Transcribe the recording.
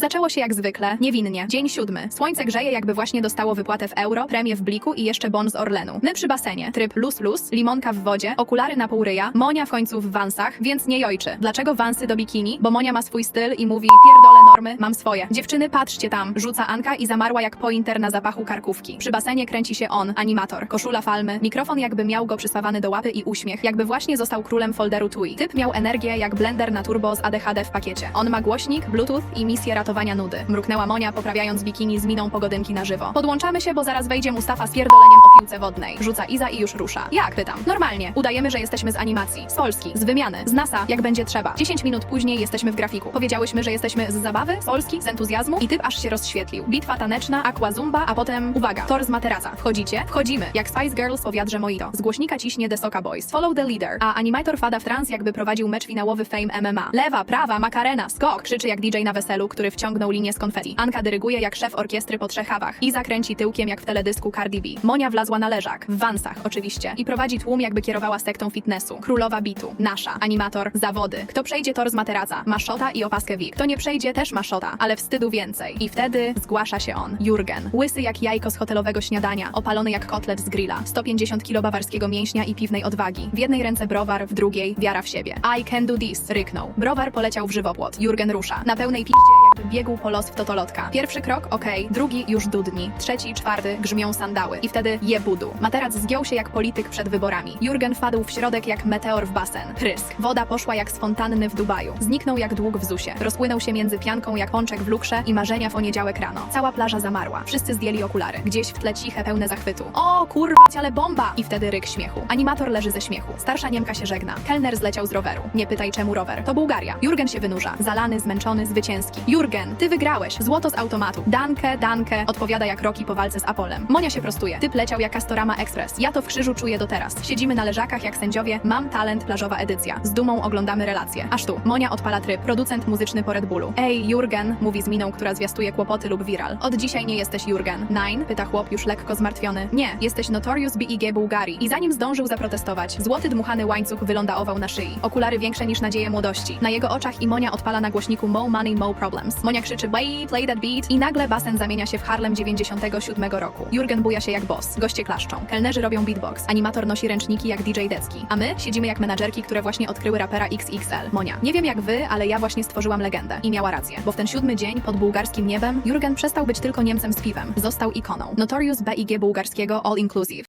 Zaczęło się jak zwykle, niewinnie. Dzień siódmy. Słońce grzeje, jakby właśnie dostało wypłatę w euro, premię w bliku i jeszcze bon z Orlenu. My przy basenie. Tryb luz luz, limonka w wodzie, okulary na pół ryja, Monia w końcu w wansach, więc nie jojczy. Dlaczego wansy do bikini? Bo Monia ma swój styl i mówi pierdolę normy, mam swoje. Dziewczyny, patrzcie tam, rzuca Anka i zamarła jak pointer na zapachu karkówki. Przy basenie kręci się on, animator, koszula falmy, mikrofon jakby miał go przysławany do łapy i uśmiech, jakby właśnie został królem folderu TUI. Typ miał energię jak blender na turbo z ADHD w pakiecie. On ma głośnik, bluetooth i misję ratowania nudy. Mruknęła Monia, poprawiając bikini z miną pogodynki na żywo. Podłączamy się, bo zaraz wejdzie Mustafa z pierdoleniem o piłce wodnej. Rzuca Iza i już rusza. Jak? Pytam. Normalnie. Udajemy, że jesteśmy z animacji. Z Polski. Z wymiany. Z NASA. Jak będzie trzeba. 10 minut później jesteśmy w grafiku. Powiedziałyśmy, że jesteśmy z zabawy, z Polski, z entuzjazmu i typ aż się rozświetlił. Bitwa taneczna, aqua zumba, a potem, uwaga, tor z materaca. Wchodzicie? Wchodzimy. Jak Spice Girls po wiadrze Mojito. Z głośnika ciśnie The Soca Boys. Follow the leader. A animator fada w trans jakby prowadził mecz finałowy Fame MMA. Lewa, prawa, makarena, skok. Krzyczy jak DJ na weselu, który wciągnął linię z konfetti. Anka dyryguje jak szef orkiestry po trzech hawach. I zakręci tyłkiem jak w teledysku Cardi B. Monia wlazła na leżak. W wansach oczywiście. I prowadzi tłum jakby kierowała sektą fitnessu. Królowa bitu. Nasza. Animator. Zawody. Kto przejdzie tor z materaca? Ma szota i opaskę WIG. Kto nie przejdzie też ma szota, ale wstydu więcej. I wtedy zgłasza się on. Jurgen. Łysy jak jajko z hotelowego śniadania. Opalony jak kotlet z grilla. 150 kg bawarskiego mięśnia i piwnej odwagi. W jednej ręce browar, w drugiej wiara w siebie. I can do this. Ryknął. Browar poleciał w żywopłot. Jurgen rusza. Na pełnej piździe biegł po los w totolotka. Pierwszy krok, okej. Drugi już dudni. Trzeci, czwarty, grzmią sandały. I wtedy je budu. Materac zgiął się jak polityk przed wyborami. Jurgen wpadł w środek jak meteor w basen. Prysk. Woda poszła jak z fontanny w Dubaju. Zniknął jak dług w ZUSie. Rozpłynął się między pianką jak pączek w lukrze i marzenia w poniedziałek rano. Cała plaża zamarła. Wszyscy zdjęli okulary. Gdzieś w tle ciche, pełne zachwytu. O, kurwa, ale bomba! I wtedy ryk śmiechu. Animator leży ze śmiechu. Starsza Niemka się żegna. Kelner zleciał z roweru. Nie pytaj czemu rower. To Bułgaria. Jurgen się wynurza. Zalany, zmęczony, zwycięski. Ty wygrałeś. Złoto z automatu. Dankę, dankę. Odpowiada jak Roki po walce z Apolem. Monia się prostuje. Typ leciał jak Castorama Express. Ja to w krzyżu czuję do teraz. Siedzimy na leżakach jak sędziowie. Mam talent, plażowa edycja. Z dumą oglądamy relacje. Aż tu. Monia odpala tryb. Producent muzyczny po Red Bullu. Ej, Jurgen, mówi z miną, która zwiastuje kłopoty lub viral. Od dzisiaj nie jesteś Jurgen. Nine? Pyta chłop już lekko zmartwiony. Nie, jesteś Notorious B.I.G. Bułgarii. I zanim zdążył zaprotestować, złoty dmuchany łańcuch wylądował na szyi. Okulary większe niż nadzieje młodości. Na jego oczach i Monia odpala na głośniku Mo Money, Mo Problems. Monia krzyczy Play, play that beat i nagle basen zamienia się w Harlem 97 roku. Jurgen buja się jak boss. Goście klaszczą. Kelnerzy robią beatbox. Animator nosi ręczniki jak DJ Decki. A my siedzimy jak menadżerki, które właśnie odkryły rapera XXL. Monia. Nie wiem jak wy, ale ja właśnie stworzyłam legendę. I miała rację. Bo w ten siódmy dzień pod bułgarskim niebem Jurgen przestał być tylko Niemcem z piwem. Został ikoną. Notorious BIG bułgarskiego All Inclusive.